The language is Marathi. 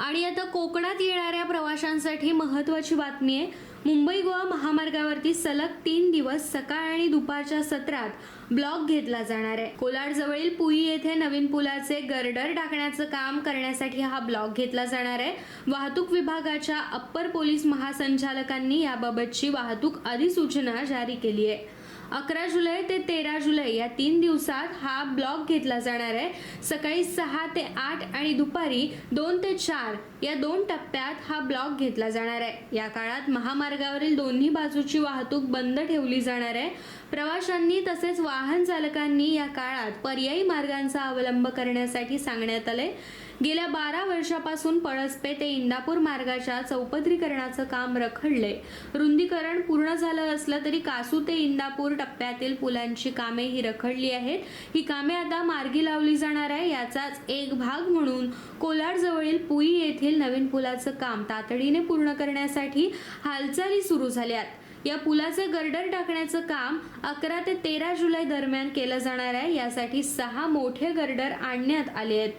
आणि आता कोकणात येणाऱ्या प्रवाशांसाठी महत्त्वाची बातमी आहे. मुंबई गोवा महामार्गावरती सलग तीन दिवस सकाळ आणि दुपारच्या सत्रात ब्लॉक घेतला जाणार आहे. कोलाड जवळील पुई येथे नवीन पुलाचे गर्डर टाकण्याचं काम करण्यासाठी हा ब्लॉक घेतला जाणार आहे. वाहतूक विभागाच्या अप्पर पोलीस महासंचालकांनी याबाबतची वाहतूक अधिसूचना जारी केली आहे. अकरा जुलै ते तेरा जुलै या तीन दिवसात हा ब्लॉक घेतला जाणार आहे. सकाळी सहा ते आठ आणि दुपारी दोन ते चार या दोन टप्प्यात हा ब्लॉक घेतला जाणार आहे. या काळात महामार्गावरील दोन्ही बाजूची वाहतूक बंद ठेवली जाणार आहे. प्रवाशांनी तसेच वाहन चालकांनी या काळात पर्यायी मार्गांचा अवलंब करण्यासाठी सांगण्यात आले. गेल्या बारा वर्षापासून पळसपे ते इंदापूर मार्गाच्या चौपदरीकरणाचं काम रखडले. रुंदीकरण पूर्ण झालं असलं तरी कासू ते इंदापूर टप्प्यातील पुलांची कामे ही रखडली आहेत. ही कामे आता मार्गी लावली जाणार आहे. याचाच एक भाग म्हणून कोलाडजवळील पुई येथील नवीन पुलाचं काम तातडीने पूर्ण करण्यासाठी हालचाली सुरू झाल्यात. या पुलाचे गर्डर टाकण्याचं काम अकरा ते तेरा जुलै दरम्यान केलं जाणार आहे. यासाठी सहा मोठे गर्डर आणण्यात आले आहेत.